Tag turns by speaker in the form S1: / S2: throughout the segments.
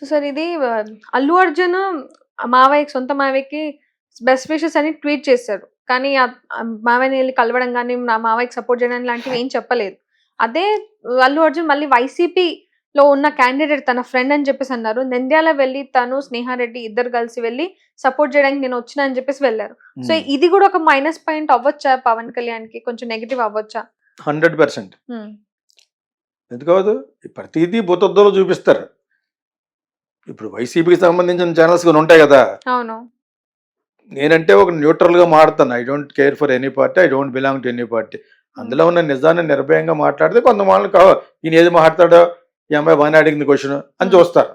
S1: So sir ఇది అల్లు అర్జున్ మావయ్యకి సొంత మావయ్యకి బెస్ట్ విషెస్ అని ట్వీట్ చేశారు. కానీ మావయ్యని వెళ్ళి కలవడం కానీ నా మావయ్యకి సపోర్ట్ చేయడం లాంటివి ఏం చెప్పలేదు. అదే అల్లు అర్జున్ మళ్ళీ వైసీపీ లో ఉన్న క్యాండిడేట్ తన ఫ్రెండ్ అని చెప్పేసి అన్నారు. నంద్యాల వెళ్ళి తను స్నేహారెడ్డి ఇద్దరు కలిసి వెళ్ళి సపోర్ట్ చేయడానికి నేను వచ్చిన అని చెప్పేసి వెళ్ళారు. సో ఇది కూడా ఒక మైనస్ పాయింట్ అవ్వచ్చా పవన్ కళ్యాణ్కి? కొంచెం నెగిటివ్ అవ్వచ్చా?
S2: హండ్రెడ్ పర్సెంట్
S1: ఉమ్,
S2: ఎందుకవదు ప్రతిదీ భూతద్దంలో చూపిస్తారు. ఇప్పుడు వైసీపీకి సంబంధించిన ఛానల్స్ కొన్ని ఉంటాయి కదా.
S1: అవును.
S2: నేనంటే ఒక న్యూట్రల్గా మాడతాను I don't care for any party I don't belong to any party అందులో ఉన్న నిజాన్ని నిర్భయంగా మాట్లాడితే కొంతమంది కావు ఈయన ఏది మాట్లాడాడో ఈ అమ్మాయి బాగానే అడిగింది క్వశ్చన్ అని చూస్తారు.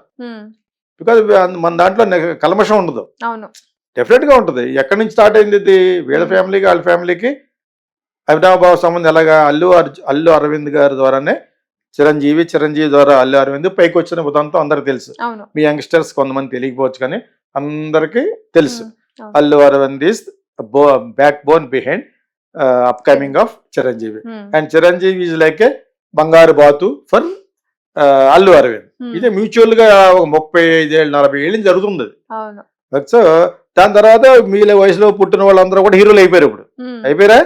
S2: బికాజ్ మన దాంట్లో కల్మషం ఉండదు.
S1: అవును.
S2: డెఫినెట్గా ఉంటుంది. ఎక్కడి నుంచి స్టార్ట్ అయింది ఇది? వీళ్ళ. ఫ్యామిలీకి వాళ్ళ ఫ్యామిలీకి అవినాభావ సంబంధం ఎలాగా? అల్లు అర్జు అల్లు అరవింద్ గారి ద్వారానే చిరంజీవి చిరంజీవి ద్వారా అల్లు అరవింద్ పైకి వచ్చిన ఉదంతం అందరికి తెలుసు. మీ యంగ్స్టర్స్ కొంతమంది తెలియకపోవచ్చు కానీ అందరికీ తెలుసు. అల్లు అరవింద్ ఈస్ బో backbone behind upcoming of Chiranjeevi. And Chiranjeevi is like a బంగారు బాతు ఫర్ అల్లు అరవింద్. ఇది మ్యూచువల్గా ఒక ముప్పై ఐదేళ్ళు నలభై ఏళ్ళు జరుగుతుంది. సో దాని తర్వాత మీ వయసులో పుట్టిన వాళ్ళందరూ కూడా హీరోలు అయిపోయారు ఇప్పుడు. అయిపోయారా?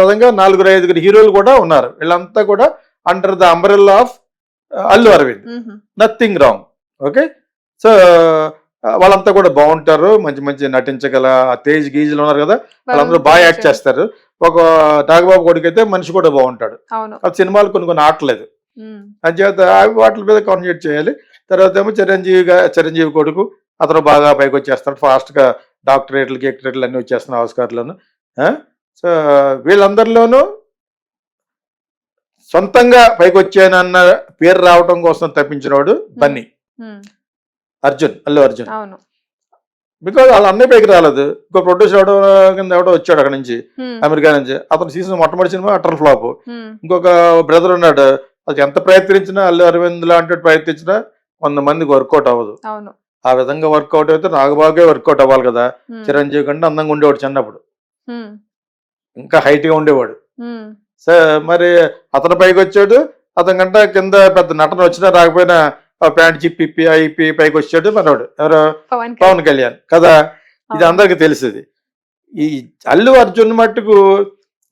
S2: విధంగా నలుగురు ఐదుగురు హీరోలు కూడా ఉన్నారు. వీళ్ళంతా కూడా under the umbrella of Allu Aravind nothing wrong okay so వాళ్ళంతా కూడా బాగుంటారు. మంచి మంచి నటించగల తేజ్ గీజులు ఉన్నారు కదా? వాళ్ళందరూ బాగా యాక్ట్ చేస్తారు. ఒక నాగబాబు కొడుకు అయితే మనిషి కూడా బాగుంటాడు. ఆ సినిమాలు కొన్ని కొన్ని ఆటలేదు
S1: ఉమ్,
S2: అంచేత వాటి మీద కాన్సన్ట్రేట్ చేయాలి. తర్వాత ఏమో చిరంజీవిగా చిరంజీవి కొడుకు అతను బాగా పైకి వచ్చేస్తాడు. ఫాస్ట్గా డాక్టరేట్లు గెక్టరేట్లు అన్నీ వచ్చేస్తున్నాయి ఆస్కార్లను సో వీళ్ళందరిలోనూ సొంతంగా పైకి వచ్చానన్న పేరు రావడం కోసం తప్పించినవాడు బన్నీ.
S1: ఉమ్,
S2: అర్జున్ అల్లు అర్జున్. బికాజ్ వాళ్ళ అన్నయ్య పైకి రాలేదు. ఇంకో ప్రొడ్యూసర్ ఎవడో కింద ఎవడో వచ్చాడు అక్కడ నుంచి అమెరికా నుంచి. అతను సీజన్ మొట్టమొదటి సినిమా అటర్ ఫ్లాప్. ఇంకొక బ్రదర్ ఉన్నాడు. అది ఎంత ప్రయత్నించినా అల్లు అరవింద్ లాంటి ప్రయత్నించినా కొంతమందికి వర్కౌట్ అవ్వదు. ఆ విధంగా వర్కౌట్ అయితే నాగబాగే వర్కౌట్ అవ్వాలి కదా. చిరంజీవి కంటే అందంగా ఉండేవాడు చిన్నప్పుడు. ఇంకా height గా ఉండేవాడు. మరి అతను పైకి వచ్చాడు అతని కంటే కింద పెద్ద నటన వచ్చినా రాకపోయినా ప్యాంట్ చిప్పి అయిపి పైకి వచ్చాడు మనోడు. ఎవరు?
S1: పవన్
S2: కళ్యాణ్. కదా? ఇది. అందరికి తెలిసింది. ఈ అల్లు అర్జున్ మట్టుకు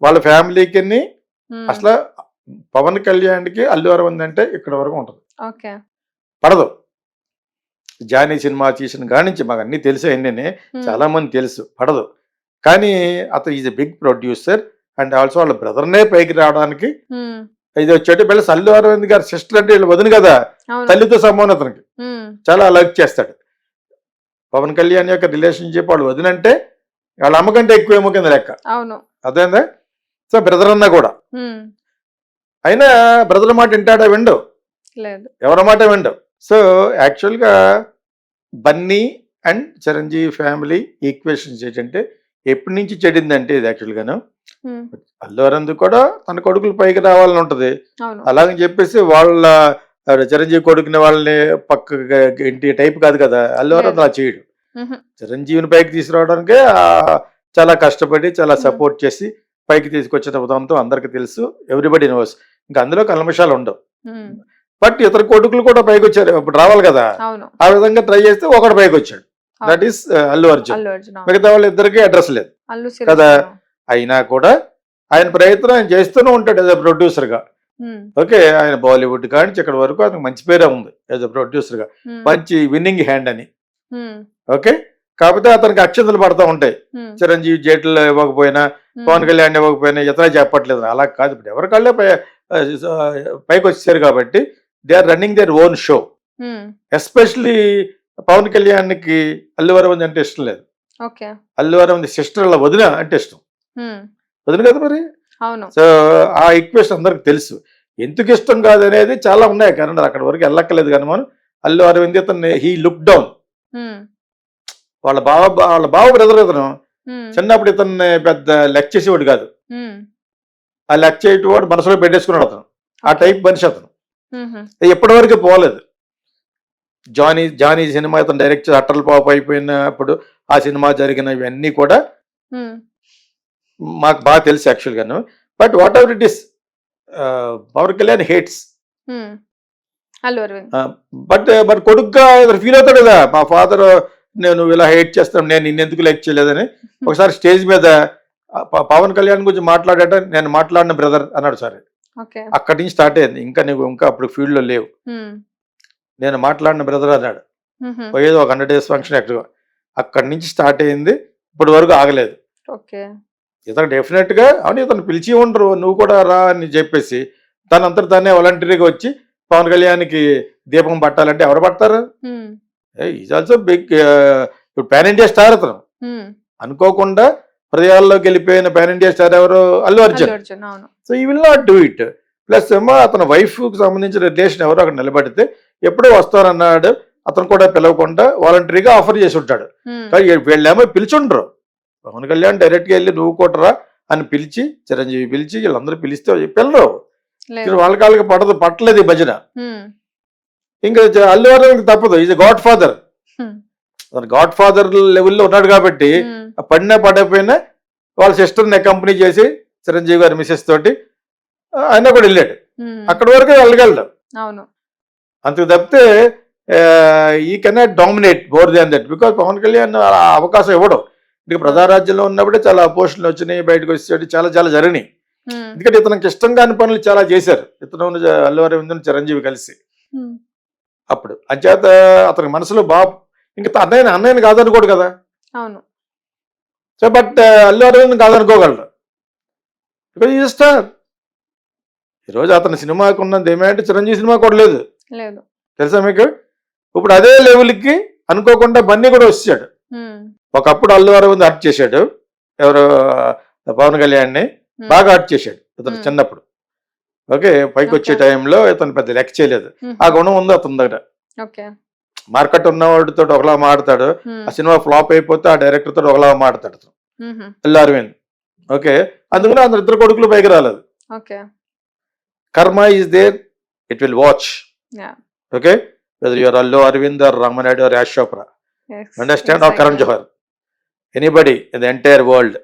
S2: వాళ్ళ ఫ్యామిలీకి అసలు పవన్ కళ్యాణ్కి అల్లు అరవింద్ అంటే ఇక్కడ వరకు ఉంటుంది.
S1: ఓకే.
S2: పడదు. జానీ సినిమా తీసిన కాడి నుంచి మాకు అన్ని తెలుసు అన్నీ
S1: ఉమ్,
S2: చాలా మంది తెలుసు. పడదు. కానీ అతను is a big producer. And also వాళ్ళ బ్రదర్నే పైకి రావడానికి ఇది వచ్చేటి పిల్లలు అల్లు అరవింద్ గారి సిస్టర్ అంటే వీళ్ళు వదిన కదా తల్లితో సమానం అతనికి. చాలా లైక్ చేస్తాడు. పవన్ కళ్యాణ్ యొక్క రిలేషన్షిప్ వాళ్ళు వదినంటే వాళ్ళ అమ్మకంటే ఎక్కువేమో కింద లెక్క.
S1: అవును.
S2: అదేందా? సో బ్రదర్ అన్నా కూడా. అయినా బ్రదర్ మాట వింటాడా విండు? ఎవరి మాట విండు? సో యాక్చువల్గా Bunny and Chiranjeevi family equations ఏంటంటే ఎప్పటి నుంచి చెడిందంటే ఇది యాక్చువల్గాను అల్లు అరవింద్ కూడా తన కొడుకులు పైకి రావాలని ఉంటుంది అలాగని చెప్పేసి వాళ్ళ చిరంజీవి కొడుకుని వాళ్ళని పక్క ఇంటి టైప్ కాదు కదా అల్లు అలా చేయడు. చిరంజీవిని పైకి తీసుకురావడానికే చాలా కష్టపడి చాలా. సపోర్ట్ చేసి పైకి తీసుకొచ్చిన ఉదాంతం అందరికీ తెలుసు ఎవ్రీబడి నోస్ ఇంకా అందులో కల్మషాలు ఉండవు. బట్ ఇతర కొడుకులు కూడా పైకి వచ్చారు ఇప్పుడు రావాలి కదా. ఆ విధంగా ట్రై చేస్తే ఒకడు పైకి వచ్చాడు. That is Allu Arjun. మిగతా వాళ్ళ ఇద్దరికి అడ్రస్ లేదు. కదా. అయినా కూడా ఆయన ప్రయత్నం ఆయన చేస్తూనే ఉంటాడు యాజ్ అ
S1: ప్రొడ్యూసర్గా.
S2: ఓకే ఆయన బాలీవుడ్ కానీ ఇక్కడ వరకు అతనికి మంచి పేరే ఉంది యాజ్ అ
S1: ప్రొడ్యూసర్గా.
S2: మంచి విన్నింగ్ హ్యాండ్ అని. ఓకే? కాకపోతే అతనికి అక్షంతలు పడతా ఉంటాయి. చిరంజీవి జైట్లు ఇవ్వకపోయినా పవన్ కళ్యాణ్ ఇవ్వకపోయినా ఇతర చెప్పట్లేదు. అలా కాదు. ఇప్పుడు ఎవరి కళ్ళే పైకి వచ్చేసారు కాబట్టి they are running their own show especially Pawan కళ్యాణ్కి అల్లు అరవింద్ అంటే ఇష్టం లేదు. అల్లు అరవింద్ సిస్టర్ అలా వదిన అంటే ఇష్టం. వదిన కదా మరి?
S1: అవును.
S2: సో ఆ ఈక్వేషన్ అందరికి తెలుసు. ఎందుకు ఇష్టం కాదు అనేది చాలా ఉన్నాయి. కానీ అక్కడ వరకు వెళ్ళక్కలేదు కానీ మనం అల్లు అరవింద్ ఇతన్ని హీ లుక్ డౌన్ వాళ్ళ బావ వాళ్ళ బావ బ్రదర్ ఇతను
S1: ఉమ్,
S2: చిన్నప్పుడు ఇతన్ని పెద్ద లెక్ చేసేవాడు కాదు. ఆ లెక్ చేయటం మనసులో పెట్టేసుకున్నాడు అతను. ఆ. టైప్ మనిషి అతను.
S1: ఉహు,
S2: ఎప్పటి వరకు పోలేదు. జానీ జానీ సినిమా ఇతను డైరెక్ట్ అట్టల పాపు అయిపోయినప్పుడు ఆ సినిమా జరిగిన ఇవన్నీ కూడా మాకు బాగా తెలుసు యాక్చువల్గాను but whatever it is Pawan Kalyan hates but but కొడుకుగా ఫీల్ అవుతాడు కదా. మా ఫాదర్ నేను ఇలా హేట్ చేస్తాను నేను నిన్నెందుకు లైక్ చేయలేదని. ఒకసారి స్టేజ్ మీద పవన్ కళ్యాణ్ గురించి మాట్లాడట నేను మాట్లాడిన బ్రదర్ అన్నాడు సార్. అక్కడి నుంచి స్టార్ట్ అయింది. ఇంకా నీకు ఇంకా అప్పుడు ఫీల్డ్లో లేవు. నేను మాట్లాడిన బ్రదర్ అన్నాడు. పోయేది ఒక హండ్రెడ్ డేస్ ఫంక్షన్ ఎక్కడ అక్కడి నుంచి స్టార్ట్ అయింది ఇప్పటి వరకు ఆగలేదు.
S1: ఓకే.
S2: ఇతను డెఫినెట్గా అవును ఇతను పిలిచి ఉండరు నువ్వు కూడా రా అని చెప్పేసి తనంతట తానే వాలంటరీగా వచ్చి పవన్ కళ్యాణ్కి దీపం పట్టాలంటే ఎవరు పడతారు? ఈజ్ ఆల్సో బిగ్ ఇప్పుడు పాన్ ఇండియా స్టార్ అతను. అనుకోకుండా హృదయాల్లోకి వెళ్ళిపోయిన పాన్ ఇండియా స్టార్ ఎవరు? Allu Arjun. So he will not do it plus ఏమో అతని wife కు సంబంధించిన రిలేషన్ ఎవరో అక్కడ నిలబడితే ఎప్పుడో వస్తానన్నాడు అతను కూడా పిలవకుండా వాలంటరీగా ఆఫర్ చేసి ఉంటాడు. వీళ్ళేమో పిలిచుండ్రు. పవన్ కళ్యాణ్ డైరెక్ట్గా వెళ్ళి నువ్వు కొట్టరా అని పిలిచి చిరంజీవి పిలిచి వీళ్ళందరూ పిలిస్తే పిల్లరు వాళ్ళ కాళ్ళకి పడదు పట్టలేదు ఈ భజన. ఇంకా అల్లు అరవింద్ తప్పదు. Is godfather godfather లెవెల్లో ఉన్నాడు కాబట్టి పడినా పడకపోయినా వాళ్ళ సిస్టర్ని అకంపెనీ చేసి చిరంజీవి గారి మిసెస్ తోటి ఆయన కూడా వెళ్ళాడు. అక్కడి వరకు వెళ్ళగలడు.
S1: అవును.
S2: అంతకు తప్పితే he cannot dominate more than that because Pawan Kalyan అవకాశం ఇవ్వడం. ఇక ప్రజారాజ్యంలో ఉన్నప్పుడే చాలా అపోషన్లు వచ్చినాయి బయటకు వచ్చేటి చాలా చాలా జరిగినాయి. ఎందుకంటే ఇతనికి ఇష్టం కాని పనులు చాలా చేశారు. ఇతను ఉన్న అల్లు అరవింద్ చిరంజీవి కలిసి. అప్పుడు అంచేత అతని మనసులో బా ఇంకా అన్నయ్య అన్నయ్యని కాదనుకోడు కదా.
S1: అవును.
S2: So but Allu Aravind కాదనుకోగలడు. Because he star. ఈరోజు అతని సినిమాకు ఉన్న డిమాండ్ చిరంజీవి సినిమా కూడా లేదు.
S1: లేదు.
S2: తెలుసా మీకు? ఇప్పుడు అదే లెవెల్కి అనుకోకుండా బన్నీ కూడా వచ్చాడు. ఒకప్పుడు అల్లు అరవింద్ హర్ట్ చేశాడు. ఎవరు? పవన్ కళ్యాణ్ని బాగా హర్ట్ చేశాడు ఇతను. చిన్నప్పుడు. ఓకే పైకి వచ్చే. టైంలో ఇతను పెద్ద లెక్క చేయలేదు. ఆ గుణం ఉంది అతని దగ్గర. మార్కెట్ ఉన్నవాడితో ఒకలా మాడతాడు. ఆ సినిమా ఫ్లాప్ అయిపోతే ఆ డైరెక్టర్ తోటి ఒకలా మాడతాడు అల్లు అరవింద్ ఓకే అందుకని అందరు ఇద్దరు కొడుకులు పైకి రాలేదు. Karma is there it will watch
S1: Yeah.
S2: Okay whether your Allu Aravind or Ramanaidu or Yash Chopra
S1: yes,
S2: or
S1: exactly.
S2: Karan Johar anybody in the entire world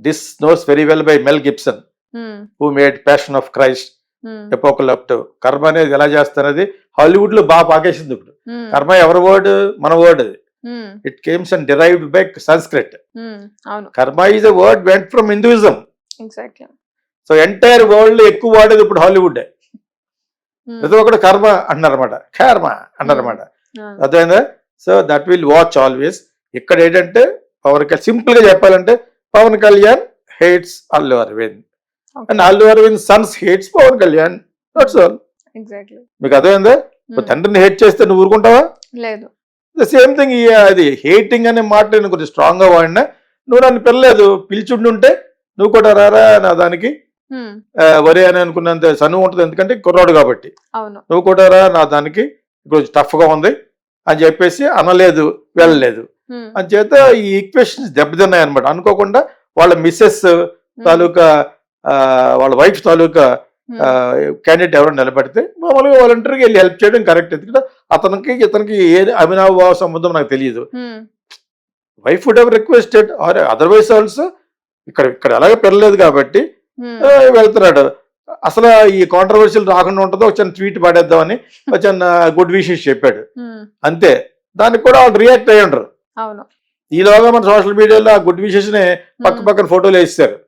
S2: this knows very well by Mel Gibson
S1: um,
S2: who made Passion of Christ
S1: um,
S2: epochal up to karma అనేది ఎలా చేస్తున్నది హాలీవుడ్లో బాగా పాకేసింది ఇప్పుడు. కర్మ ఎవరి word మన word అది. It comes and derived by Sanskrit karma is a word went from Hinduism
S1: exactly
S2: so entire world ఎక్కువ వాడేది ఇప్పుడు హాలీవుడ్ ప్రతి ఒక్కడు కర్మ అంటారన్నమాట కర్మ అంటారన్నమాట అర్థమైందా? So that will watch always ఇక్కడ ఏంటంటే పవన్ కళ్యాణ్ సింపుల్గా చెప్పాలంటే Pawan Kalyan hates Allu Aravind and Allu Aravind sons hates Pawan Kalyan that's all
S1: exactly
S2: మీకు అర్థమైందా? ఇప్పుడు తండ్రిని హేట్ చేస్తే నువ్వు ఊరుకుంటావా?
S1: లేదు.
S2: ద సేమ్ థింగ్ అది హేటింగ్ అనే మాట నేను కొంచెం స్ట్రాంగ్గా వాడినా. నువ్వు నన్ను పిల్లలేదు పిలిచుండుంటే నువ్వు కూడా రారా నా దానికి? వరే అని అనుకున్నంత సనువు ఉంటుంది. ఎందుకంటే కుర్రాడు కాబట్టి. నువ్వు కూడా రా నా దానికి కొంచెం టఫ్గా ఉంది అని చెప్పేసి అనలేదు వెళ్ళలేదు. అని చేత ఈ ఈక్వేషన్స్ దెబ్బతిన్నాయి అనమాట అనుకోకుండా వాళ్ళ మిస్సెస్ తాలూకా వాళ్ళ వైఫ్ తాలూకా క్యాండిడేట్ ఎవరైనా నిలబడితే మామూలుగా వాలంటీర్గా వెళ్ళి హెల్ప్ చేయడం కరెక్ట్ ఎందుకంటే అతనికి ఇతనికి ఏ అభినవ సంబంధం నాకు తెలియదు. Wife would have requested or otherwise also ఇక్కడ ఇక్కడ ఎలాగ పెరలేదు కాబట్టి వెళ్తున్నాడు. అసలు ఈ కాంట్రవర్షియల్ రాకుండా ఉంటుందో ఒక చిన్న ట్వీట్ పడేద్దామని ఒక చిన్న గుడ్ విషెస్ చెప్పాడు. అంతే. దానికి కూడా వాళ్ళు రియాక్ట్ అయ్యి ఉండరు ఈలోగా మన సోషల్ మీడియాలో ఆ గుడ్ విషెస్ని పక్క పక్కన ఫోటోలు వేస్తారు